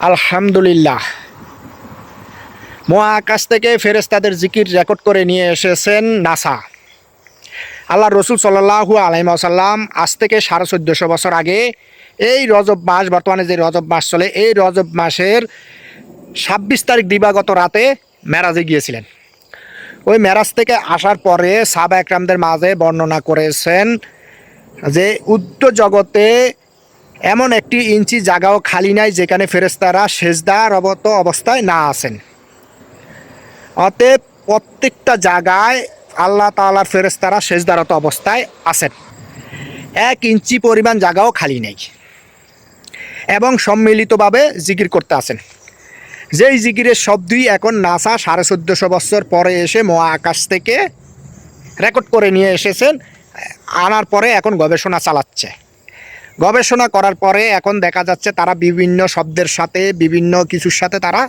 আলহামদুলিল্লাহ। মহাকাশ থেকে ফেরেস্তাদের জিকির রেকর্ড করে নিয়ে এসেছেন নাসা। আল্লাহ রসুল সাল্লাহু আলাইসাল্লাম আজ থেকে সাড়ে চোদ্দোশো বছর আগে এই রজব মাস, বর্তমানে যে রজব মাস চলে, এই রজব মাসের ছাব্বিশ তারিখ দিবাগত রাতে মেরাজে গিয়েছিলেন। ওই মেরাজ থেকে আসার পরে সাবা একরামদের মাঝে বর্ণনা করেছেন যে উত্তর জগতে এমন একটি ইঞ্চি জায়গাও খালি নাই যেখানে ফেরেস্তারা সেজদা রবত অবস্থায় না আসেন। অতএব প্রত্যেকটা জায়গায় আল্লাহ তাআলার ফেরেস্তারা সেজদারত অবস্থায় আছেন। এক ইঞ্চি পরিমাণ জায়গাও খালি নেই এবং সম্মিলিতভাবে জিকির করতে আছেন। যেই জিকিরের শব্দই এখন নাসা সাড়ে চোদ্দোশো বছর পরে এসে মহাকাশ থেকে রেকর্ড করে নিয়ে এসেছেন, আনার পরে এখন গবেষণা চালাচ্ছে। গবেষণা করার পরে এখন দেখা যাচ্ছে তারা বিভিন্ন শব্দের সাথে, বিভিন্ন কিছুর সাথে তারা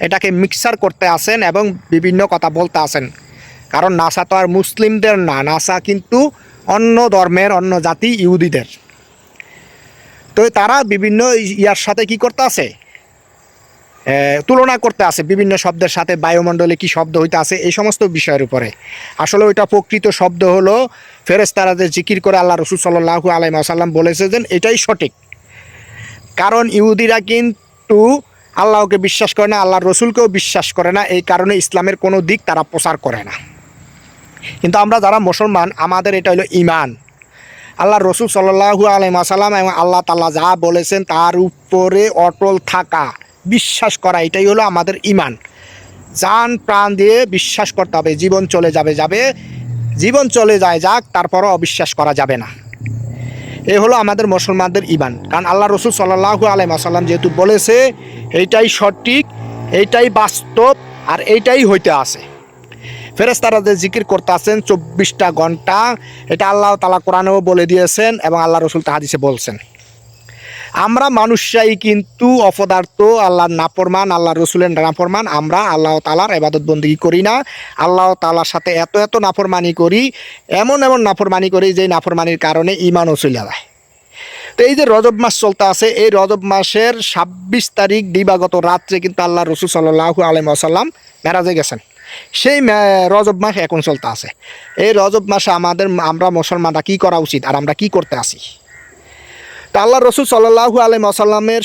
এটাকে মিক্সার করতে আসেন এবং বিভিন্ন কথা বলতে আসেন। কারণ নাসা তো আর মুসলিমদের না, নাসা কিন্তু অন্য ধর্মের, অন্য জাতি ইহুদিদের। তো তারা বিভিন্ন ইয়ার সাথে কি করতে আছে তুলনা করতে আছে বিভিন্ন শব্দের সাথে, বায়ুমণ্ডলে কি শব্দ হইতে আছে, এই সমস্ত বিষয়ের উপরে। আসলে ওইটা প্রকৃত শব্দ হলো ফেরেস্তারা যে জিকির করে আল্লাহ রসুল সাল্লাহু আলাইম আসাল্লাম বলেছে যে এটাই সঠিক। কারণ ইহুদিরা কিন্তু আল্লাহকে বিশ্বাস করে না আল্লাহ রসুলকেও বিশ্বাস করে না, এই কারণে ইসলামের কোনো দিক তারা প্রচার করে না। কিন্তু আমরা যারা মুসলমান, আমাদের এটা হলো ইমান আল্লাহ রসুল সাল্লাহু আলাইম আসাল্লাম এবং আল্লাহ তাল্লাহ যা বলেছেন তার উপরে অটল থাকা। বিশ্বাস করা, এটাই হলো আমাদের ইমান। জান প্রাণ দিয়ে বিশ্বাস করতে হবে, জীবন চলে যাবে যাবে। জীবন চলে যায়, যাক, তারপরও অবিশ্বাস করা যাবে না। এ হলো আমাদের মুসলমানদের ইমান। কারণ আল্লাহ রসুল সাল্লাহু আলাইম আসাল্লাম যেহেতু বলেছে, এইটাই সঠিক, এইটাই বাস্তব, আর এইটাই হইতে আছে। ফেরেস্তারা যে জিকির করতে আছেন চব্বিশটা ঘণ্টা, এটা আল্লাহ তালা কোরআনেও বলে দিয়েছেন এবং আল্লাহ রসুল তাহাদিসে বলছেন। আমরা মানুষরাই কিন্তু অপদার্থ, আল্লাহর নাফরমান আল্লাহ রসুলের নাফরমান, আমরা আল্লাহ তালার এবাদত বন্দী করি না। আল্লাহ তালার সাথে এত এত নাফরমানি করি, এমন এমন নাফরমানি করি যে নাফরমানির কারণে ইমানও চলে যায়। তো এই যে রজব মাস চলতে আছে, এই রজব মাসের ছাব্বিশ তারিখ দিবাগত রাত্রে কিন্তু আল্লাহ রসুল সাল্লাহু আলম আসাল্লাম মেরাজে গেছেন। সেই রজব মাস এখন চলতে আছে। এই রজব মাসে আমাদের, আমরা মুসলমানরা কী করা উচিত আর আমরা কি করতে আসি? তা আল্লাহ রসুল সাল্লাহু আলম আসাল্লামের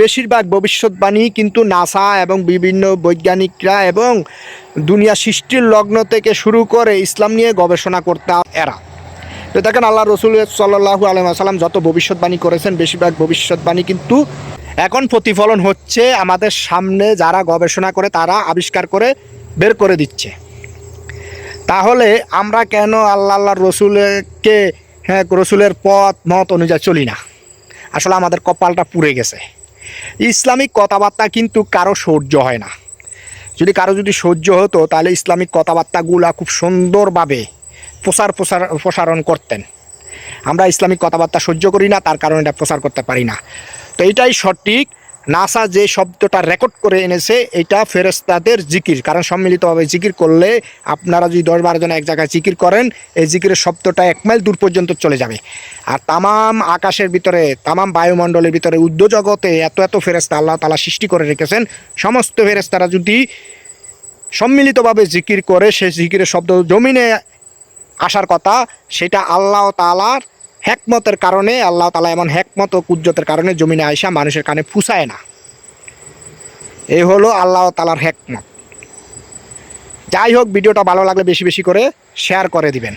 বেশিরভাগ ভবিষ্যৎবাণী কিন্তু নাসা এবং বিভিন্ন বৈজ্ঞানিকরা এবং দুনিয়া সৃষ্টির লগ্ন থেকে শুরু করে ইসলাম নিয়ে গবেষণা করতে এরা। তো দেখেন আল্লাহ রসুল সাল্লাহু আলম আসাল্লাম যত ভবিষ্যৎবাণী করেছেন, বেশিরভাগ ভবিষ্যৎবাণী কিন্তু এখন প্রতিফলন হচ্ছে আমাদের সামনে যারা গবেষণা করে, তারা আবিষ্কার করে বের করে দিচ্ছে। তাহলে আমরা কেন আল্লাহ আল্লাহ রসুলকে হ্যাঁ রসুলের পথ, মত অনুযায়ী চলি না? আসলে আমাদের কপালটা পুড়ে গেছে। ইসলামিক কথাবার্তা কিন্তু কারও সহ্য হয় না। যদি কারও যদি সহ্য হতো, তাহলে ইসলামিক কথাবার্তাগুলা খুব সুন্দরভাবে প্রচার প্রসার, প্রসারণ করতেন। আমরা ইসলামিক কথাবার্তা সহ্য করি না, তার কারণে এটা প্রসার করতে পারি না। তো এটাই সঠিক। নাসা যে শব্দটা রেকর্ড করে এনেছে, এটা ফেরেস্তাদের জিকির। কারণ সম্মিলিতভাবে জিকির করলে আপনারা যদি দশ বারো জন এক জায়গায় জিকির করেন, এই জিকিরের শব্দটা এক মাইল দূর পর্যন্ত চলে যাবে। আর তামাম আকাশের ভিতরে, তামাম বায়ুমণ্ডলের ভিতরে উদ্য জগতে এত এত ফেরেস্তা আল্লাহ তালা সৃষ্টি করে রেখেছেন। সমস্ত ফেরেস্তারা যদি সম্মিলিতভাবে জিকির করে সে জিকিরের শব্দ জমিনে আসার কথা, সেটা আল্লাহ তালার হ্যাকমতের কারণে আল্লাহ তালা এমন হ্যাকমত ও কুজ্জতের কারণে জমিনে আয়সা মানুষের কানে ফুসায় না। এই হলো আল্লাহ তালার হ্যাকমত যাই হোক, ভিডিওটা ভালো লাগলে বেশি বেশি করে শেয়ার করে দিবেন।